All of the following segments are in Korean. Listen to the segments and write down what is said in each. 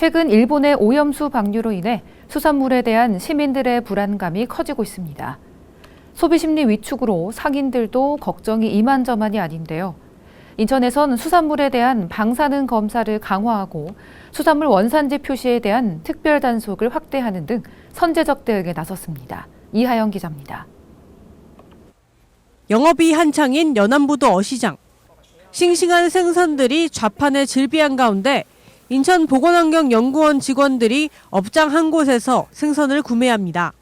최근 일본의 오염수 방류로 인해 수산물에 대한 시민들의 불안감이 커지고 있습니다. 소비 심리 위축으로 상인들도 걱정이 이만저만이 아닌데요. 인천에선 수산물에 대한 방사능 검사를 강화하고 수산물 원산지 표시에 대한 특별 단속을 확대하는 등 선제적 대응에 나섰습니다. 이하영 기자입니다. 영업이 한창인 연안부도 어시장. 싱싱한 생선들이 좌판에 질비한 가운데 인천보건환경연구원 직원들이 업장 한 곳에서 생선을 구매합니다.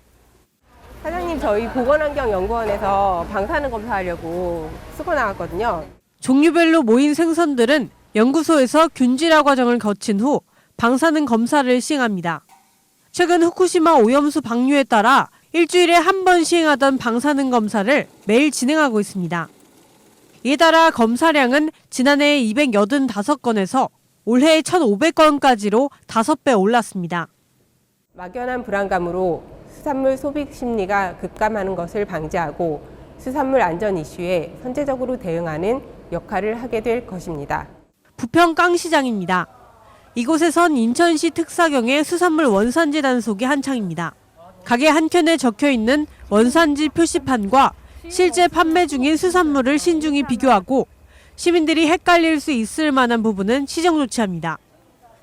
사장님 저희 보건환경연구원에서 방사능 검사하려고 쓰고 나왔거든요. 종류별로 모인 생선들은 연구소에서 균질화 과정을 거친 후 방사능 검사를 시행합니다. 최근 후쿠시마 오염수 방류에 따라 일주일에 한 번 시행하던 방사능 검사를 매일 진행하고 있습니다. 이에 따라 검사량은 지난해 285건에서 올해 1,500건까지로 5배 올랐습니다. 막연한 불안감으로 수산물 소비 심리가 급감하는 것을 방지하고 수산물 안전 이슈에 선제적으로 대응하는 역할을 하게 될 것입니다. 부평 깡시장입니다. 이곳에선 인천시 특사경의 수산물 원산지 단속이 한창입니다. 가게 한켠에 적혀 있는 원산지 표시판과 실제 판매 중인 수산물을 신중히 비교하고 시민들이 헷갈릴 수 있을 만한 부분은 시정 조치합니다.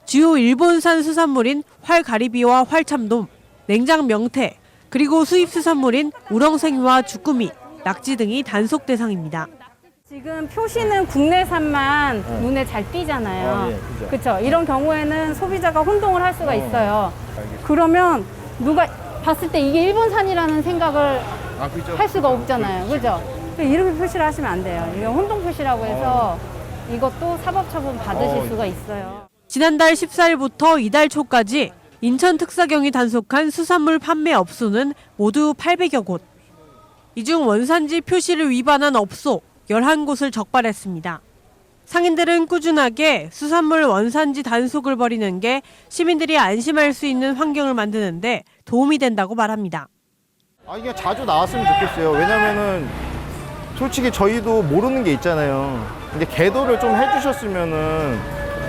주요 일본산 수산물인 활가리비와 활참돔, 냉장 명태, 그리고 수입 수산물인 우렁생이와 주꾸미, 낙지 등이 단속 대상입니다. 지금 표시는 국내산만 눈에 잘 띄잖아요. 아, 예, 그죠. 그렇죠. 이런 경우에는 소비자가 혼동을 할 수가 있어요. 그러면 누가 봤을 때 이게 일본산이라는 생각을 아, 그죠. 할 수가 없잖아요. 그죠? 이렇게 표시를 하시면 안 돼요. 이거 혼동 표시라고 해서 이것도 사법처분 받으실 어. 수가 있어요. 지난달 14일부터 이달 초까지 인천 특사경이 단속한 수산물 판매 업소는 모두 800여 곳. 이 중 원산지 표시를 위반한 업소 11곳을 적발했습니다. 상인들은 꾸준하게 수산물 원산지 단속을 벌이는 게 시민들이 안심할 수 있는 환경을 만드는데 도움이 된다고 말합니다. 아, 이게 자주 나왔으면 좋겠어요. 왜냐면은 솔직히 저희도 모르는 게 있잖아요. 근데 계도를 좀 해주셨으면은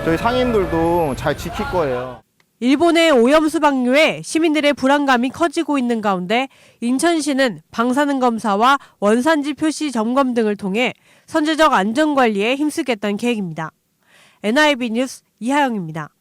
저희 상인들도 잘 지킬 거예요. 일본의 오염수 방류에 시민들의 불안감이 커지고 있는 가운데 인천시는 방사능 검사와 원산지 표시 점검 등을 통해 선제적 안전 관리에 힘쓰겠다는 계획입니다. NIB 뉴스 이하영입니다.